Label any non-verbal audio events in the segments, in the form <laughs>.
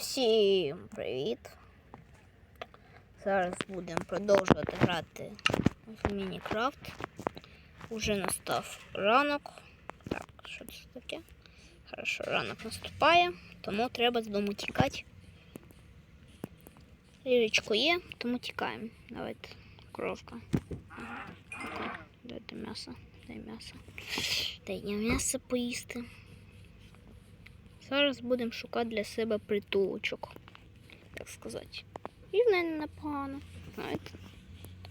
Всім привіт! Зараз будемо продовжувати грати в Мінікрафт. Уже настав ранок. Так, що це таке? Хорошо, ранок наступає, тому треба з дому тікати. Лірочку є, тому тікаємо. Давайте, коровка. Ага, Дайте м'ясо, дай м'ясо. Дай м'ясо поїсти. Зараз будемо шукати для себе притулочок, так сказати. І в мене непогано. Знаєте.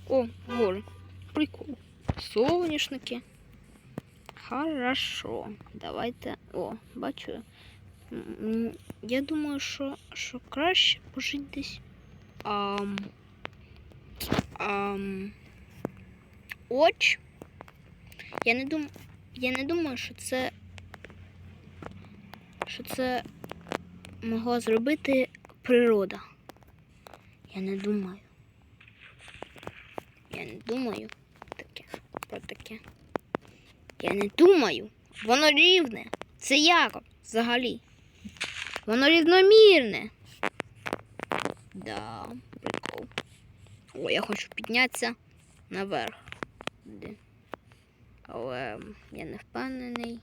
О, гори. Прикол. Соняшники. Хорошо. Давайте. О, бачу. Я думаю, що, що краще пожити десь. Ам, ам, оч. Я не дум, я не думаю, що це що це могла зробити природа. Я не думаю. Я не думаю таке, про таке. Я не думаю. Воно рівне. Це як взагалі? Воно рівномірне. Да, прикол. О, я хочу піднятися наверх. Але я не впевнений.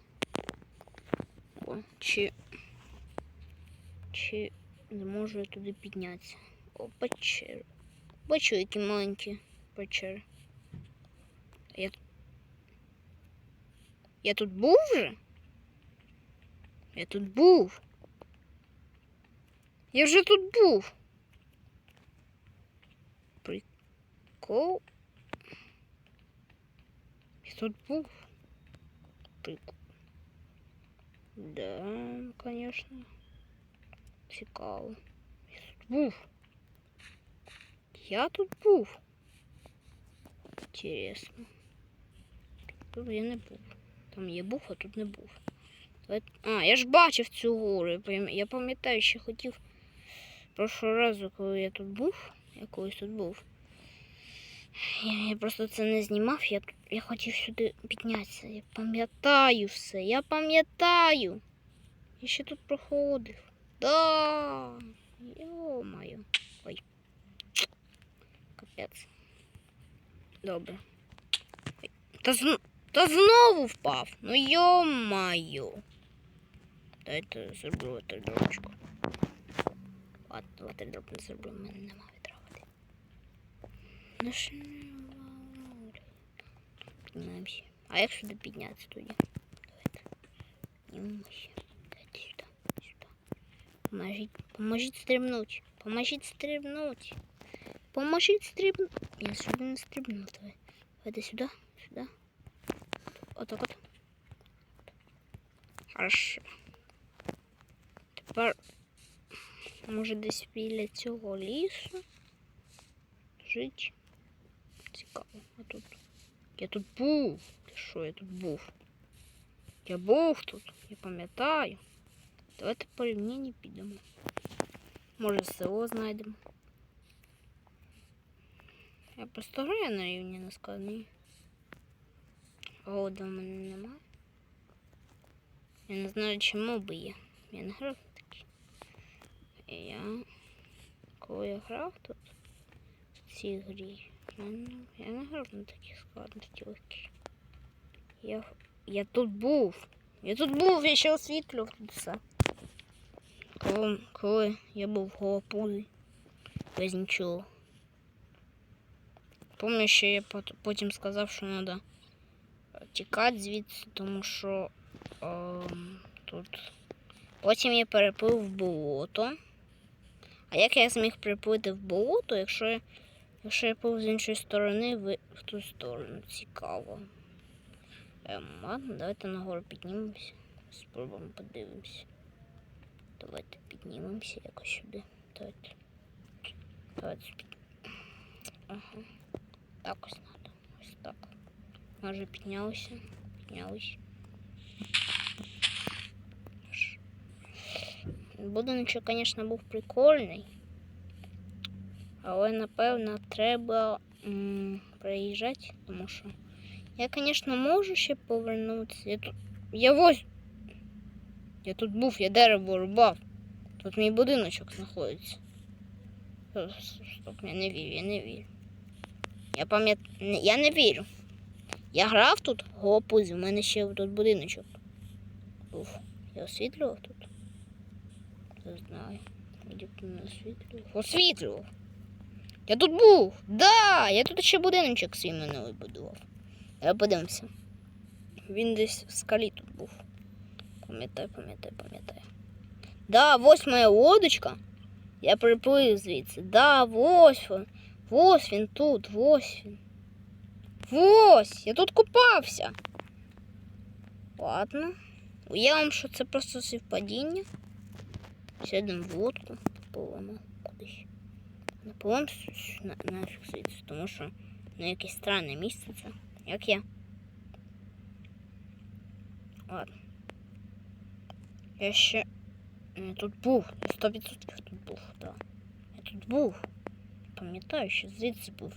О, чи, чи зможу я туди піднятися? О, печери. Бачу, які маленькі печери. Я, тут- я тут був вже? Я тут був. Я вже тут був. Прикол. Я тут був. Прикол. Да, конечно. Цікаво. Я тут був. Я тут був. Інтересно. Тут я не був. Там я був, а тут не був. А, я ж бачив цю гору. Я пам'ятаю, що хотів прошлого разу, коли я тут був. Я колись тут був. Я, я просто це не знімав, я, я хотів сюди піднятися. Я пам'ятаю все, я пам'ятаю. Я ще тут проходив. Да. Йо-моє. Ой. Капець. Добре. Ой. Та, зн... Та знову впав. Ну йо-моє. Дайте зроблю ватердропчику. Ладно, ватердроп не зроблю, в мене нема відравити. Що? Піднімаємося. А як сюди піднятися тоді? Давайте. Піднімемося. Давайте сюди. Сюди. Поможіть. Поможіть стрибнути. Поможіть стрибнути. Поможіть стрибнути. Я сюди не стрибну. Давай. Давайте сюди. Сюди. Отак от. Хорошо. Тепер може десь біля цього лісу жить. Цікаво. А тут. Я тут був. Ти що, я тут був? Я був тут, я пам'ятаю. Давайте по рівнині підемо. Може село знайдемо. Я просто граю на рівні на складній. Голода в мене немає. Я не знаю, чи моби є. Я не грав. І я. Коли я грав тут в цій грі, я не, грав на таких складності легкі. Я, я тут був. Я тут був, я ще освітлював тут все. Коли, коли я був голопузий. Без нічого. Пам'ятаю, що я потім сказав, що треба тікати звідси, тому що ем, тут. Потім я переплив в болото. А як я зміг приплити в болото, якщо я, якщо я плив з іншої сторони в, ту сторону? Цікаво. Ем, ладно, давайте нагору піднімемося. Спробуємо подивимося. Давайте піднімемося якось сюди. Давайте. Давайте. Ага. Так ось надо. Ось так. Може піднялися. Піднялися. Будиночок, звісно, був прикольний. Але, напевно, треба м, приїжджати, тому що я, звісно, можу ще повернутися. Я тут. Я ось. Я тут був, я дерево рубав. Тут мій будиночок знаходиться. Стоп, я не вірю, я не вірю. Я пам'ятаю. Я не вірю. Я грав тут, гопузь, у мене ще тут будиночок. Був. Я освітлював тут. Не знаю. Освітлював. Освітлював. Я тут був. Да! Я тут ще будиночок свій мене вибудував. Я подивимося. Він десь в скалі тут був. Пам'ятаю, пам'ятаю, пам'ятаю. Да, ось моя лодочка. Я приплив звідси. Да, ось він. Ось він тут, ось він. Ось, я тут купався. Ладно. Уявимо, що це просто співпадіння. Сядемо в лодку, попливемо на, нафіг звідси, тому що ну, якесь странне місце це. Як я. Ладно. Я ще я тут був. 100% тут був. Да. Я тут був. Пам'ятаю, що звідси був.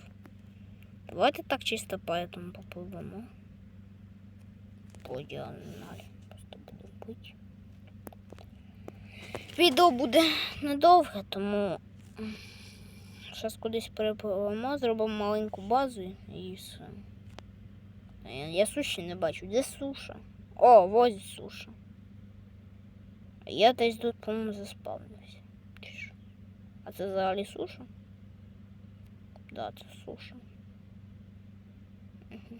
Давайте так чисто по этому попливемо. По. Просто будемо пити. Відео буде недовге, тому зараз кудись перепливемо, зробимо маленьку базу і все. Я, суші не бачу. Де суша? О, ось суша. Я десь тут, по-моєму, заспавнився. А це взагалі суша? Да, це суша. Угу.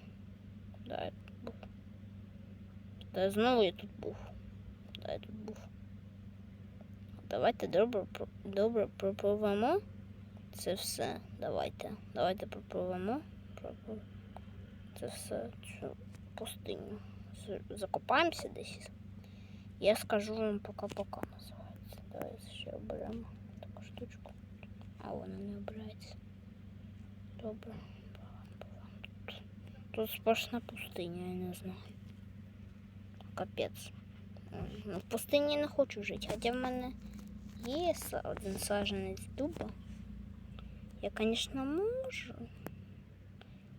Да, я тут був. Та знову я тут був. Да, я тут був. Давайте добре, добре пропливемо. Це все. Давайте. Давайте пропливемо. Пропли- Це все цю пустиню. Закопаємося десь. Я скажу вам пока-пока називається. Давай ще оберемо таку штучку. А вона не обирається. Добре. Тут, тут сплошна пустиня, я не знаю. Капець. Ну, в пустині не хочу жити, хоча в мене є один саджанець дуба. Я, звісно, можу.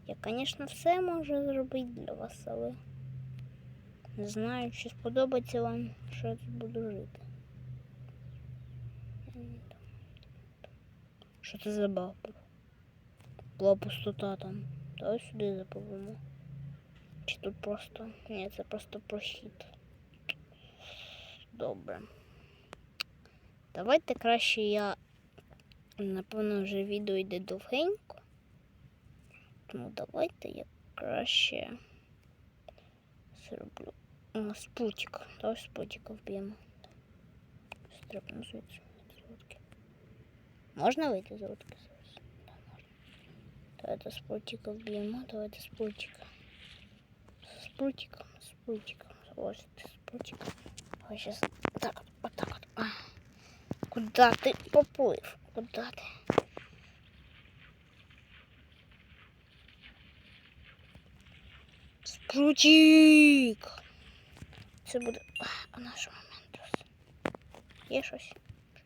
Я, звісно, все можу зробити для вас, але не знаю, чи сподобається вам, що я тут буду жити. Що це за баг був? Була пустота там. Давай сюди запливемо. Чи тут просто. Ні, це просто прохід. Добре. Давайте краще я. Напевно, вже відео йде довгенько. Тому давайте я краще зроблю. Спутик. Давай спутика вб'ємо. Стрибнемо звідси з лодки. Можна вийти з лодки зараз? Да, можна. Давайте спутика вб'ємо. Давайте спутика. Спутиком, спутиком. Ось ти спутик. Ось сейчас так, вот так вот. А. Куда ты поплыв? Куда ты? Спрутик! Це буде а, наш момент. Є щось?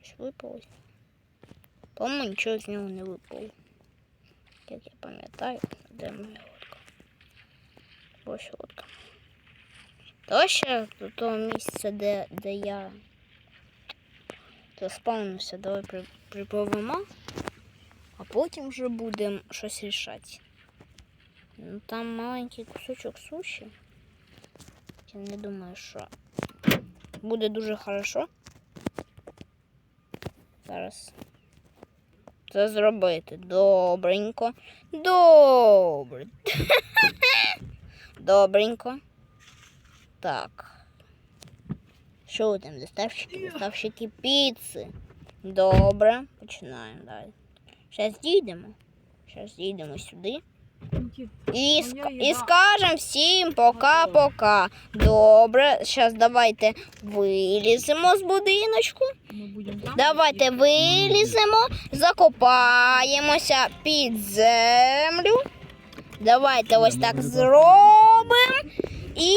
Щось випало? По-моєму, нічого з нього не випало. Як я пам'ятаю, де моя лодка? Ось лодка. Давай ще до того місця, де, де я заспавнився, давай припливемо, а потім вже будемо щось рішати. Ну там маленький кусочок суші. Я не думаю, що буде дуже хорошо. Зараз це зробити. Добренько. Добре. <laughs> Добренько. Так. Що ви там, доставщики? Доставщики піци. Добре, починаємо далі. Зараз дійдемо. Зараз дійдемо сюди. І, ск... і скажемо всім пока-пока. Добре, зараз давайте виліземо з будиночку. Давайте виліземо, закопаємося під землю. Давайте ось так зробимо. І